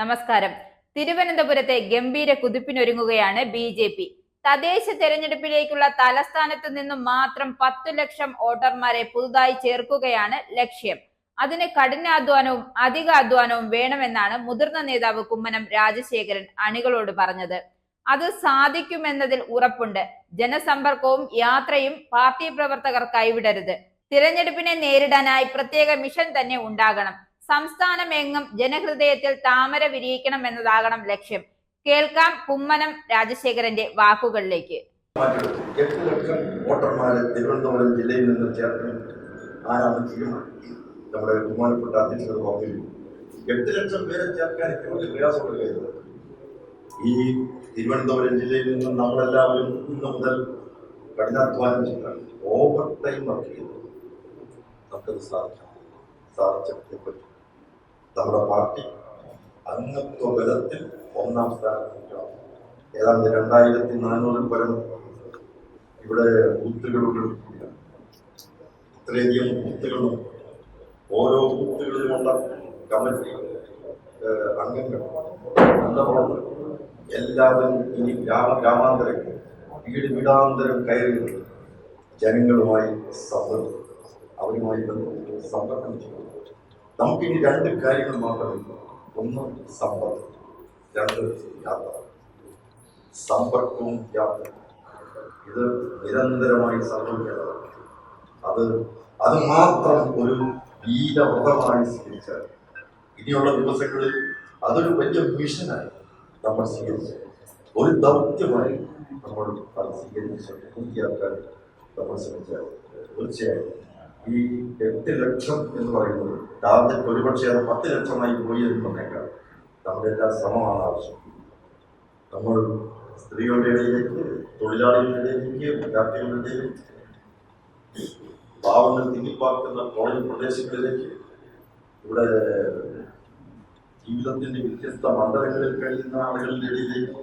നമസ്കാരം. തിരുവനന്തപുരത്തെ ഗംഭീര കുതിപ്പിനൊരുങ്ങുകയാണ് ബി ജെ പി. തദ്ദേശ തെരഞ്ഞെടുപ്പിലേക്കുള്ള തലസ്ഥാനത്ത് നിന്നും മാത്രം പത്തു ലക്ഷം വോട്ടർമാരെ പുതുതായി ചേർക്കുകയാണ് ലക്ഷ്യം. അതിന് കഠിനാധ്വാനവും അധിക അധ്വാനവും വേണമെന്നാണ് മുതിർന്ന നേതാവ് കുമ്മനം രാജശേഖരൻ അണികളോട് പറഞ്ഞത്. അത് സാധിക്കുമെന്നതിൽ ഉറപ്പുണ്ട്. ജനസമ്പർക്കവും യാത്രയും പാർട്ടി പ്രവർത്തകർ കൈവിടരുത് തിരഞ്ഞെടുപ്പിനെ നേരിടാനായി പ്രത്യേക മിഷൻ തന്നെ ഉണ്ടാകണം. സംസ്ഥാനമെങ്ങും ജനഹൃദയത്തിൽ താമര വിരിയിക്കണം എന്നതാകണം ലക്ഷ്യം. കേൾക്കാം കുമ്മനം രാജശേഖരന്റെ വാക്കുകളിലേക്ക്. എട്ട് ലക്ഷം വോട്ടർമാരെ തിരുവനന്തപുരം ജില്ലയിൽ നിന്ന് ചേർത്ത് ആരാണ് തീരുമാനം? നമ്മുടെ ബഹുമാനപ്പെട്ട അധ്യക്ഷർ പറഞ്ഞു എട്ട് ലക്ഷം പേരെ ചേർക്കാൻ ഏറ്റവും വലിയ പ്രയാസമുള്ള ഈ തിരുവനന്തപുരം ജില്ലയിൽ നിന്ന് നമ്മളെല്ലാവരും ഇന്ന് മുതൽ കഠിനാധ്വാനം ചെയ്താണ് ഓവർ ടൈം വർക്ക് ചെയ്തു നമുക്കത് സാധിക്കാം സാധിച്ചേ പറ്റും. നമ്മുടെ പാർട്ടി അംഗത്വ ബലത്തിൽ ഒന്നാം സ്ഥാനത്ത് ഏതാണ്ട് രണ്ടായിരത്തി നാനൂറിൽ പരം ഇവിടെ ബൂത്തുകളുണ്ട് ഇത്രയധികം ബൂത്തുകളും ഓരോ ബൂത്തുകളിലുമുള്ള കമ്മിറ്റി അംഗങ്ങൾ നല്ല എല്ലാവരും ഇനി ഗ്രാമ ഗ്രാമാന്തരം വീട് വീടാന്തരം കയറി ജനങ്ങളുമായി സമ്പർക്കം അവരുമായി ബന്ധപ്പെട്ട് സമ്പർക്കം ചെയ്യും നമുക്കിനി രണ്ട് കാര്യങ്ങൾ മാത്രമേ ഒന്ന് സമ്പത്ത് രണ്ട് യാത്ര. സമ്പർക്കവും യാത്ര ഇത് നിരന്തരമായി സംഭവിക്കേണ്ടതാണ്. അത് അത് മാത്രം ഒരു വീരവ്രതമായി സ്വീകരിച്ചാൽ ഇനിയുള്ള ദിവസങ്ങളിൽ അതൊരു വലിയ മിഷനായി നമ്മൾ സ്വീകരിച്ചു. ഒരു ദൗത്യമായി നമ്മൾ അത് സ്വീകരിച്ച്. പൂർത്തിയാക്കാൻ നമ്മൾ ശ്രമിച്ചാൽ തീർച്ചയായും ഈ എട്ട് ലക്ഷം എന്ന് പറയുന്നത് ടാർഗറ്റ് ഒരുപക്ഷെ അത് പത്ത് ലക്ഷമായി പോയി എന്ന് പറഞ്ഞേക്കാം. നമ്മുടെ എല്ലാ ശ്രമമാണ് ആവശ്യം. നമ്മൾ സ്ത്രീകളുടെ ഇടയിലേക്ക് തൊഴിലാളികളുടെ ഇടയിലേക്ക് വിദ്യാർത്ഥികളുടെ പാവങ്ങൾ തിങ്ങിപ്പാർക്കുന്ന കോളേജ് പ്രദേശങ്ങളിലേക്ക് ഇവിടെ ജീവിതത്തിന്റെ വ്യത്യസ്ത മണ്ഡലങ്ങളിൽ കഴിയുന്ന ആളുകളുടെ ഇടയിലേക്ക്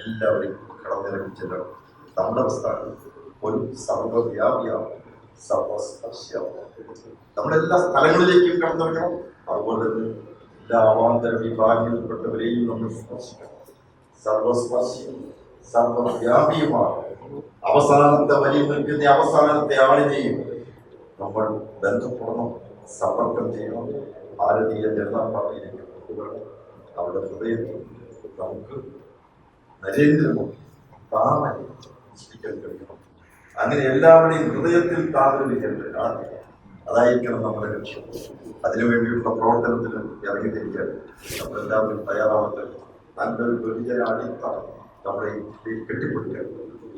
എല്ലാവരും കടന്നിറങ്ങി ചെല്ലണം. നമ്മുടെ അവസ്ഥ ഒരു സർവവ്യാപിയാണ് നമ്മളെല്ലാ സ്ഥലങ്ങളിലേക്കും കടന്നിറങ്ങണം അതുപോലെ തന്നെ എല്ലാ അവാന്തര വിഭാഗങ്ങളിൽപ്പെട്ടവരെയും നമ്മൾ സ്പർശിക്കണം. സർവസ്പർശിയും സർവവ്യാപിയുമാണ്. അവസാനത്തെ വലിയ നിൽക്കുന്ന അവസാനത്തെ ആളിനെയും നമ്മൾ ബന്ധപ്പെടണം സമ്പർക്കം ചെയ്യണം. ഭാരതീയ ജനതാ പാർട്ടിയിലേക്ക് കൊണ്ടുവരണം. അവരുടെ ഹൃദയത്തിൽ നമുക്ക് നരേന്ദ്രമോദി താമര സൃഷ്ടിക്കാൻ കഴിയണം. അങ്ങനെ എല്ലാവരുടെയും ഹൃദയത്തിൽ ആദ്യം അതായിരിക്കണം നമ്മുടെ ലക്ഷ്യം. അതിനുവേണ്ടിയുള്ള പ്രവർത്തനത്തിന് ഇറങ്ങിത്തിരിക്കാൻ നമ്മളെല്ലാവരും തയ്യാറാവട്ടെ. നല്ലൊരു ബഹുജന അടിത്തറ നമ്മുടെ ഈ കെട്ടിപ്പിടിക്കാൻ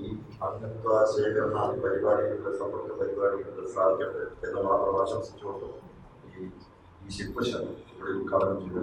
ഈ അംഗത്വ ശേഖരണ പരിപാടികളുടെ സമ്പർക്ക പരിപാടികളുടെ സാധിക്കട്ടെ എന്ന് മാത്രം ആശംസിച്ചുകൊണ്ട് ഈ ഈ ശില്പശാല ഇവിടെ ഉദ്ഘാടനം ചെയ്തു.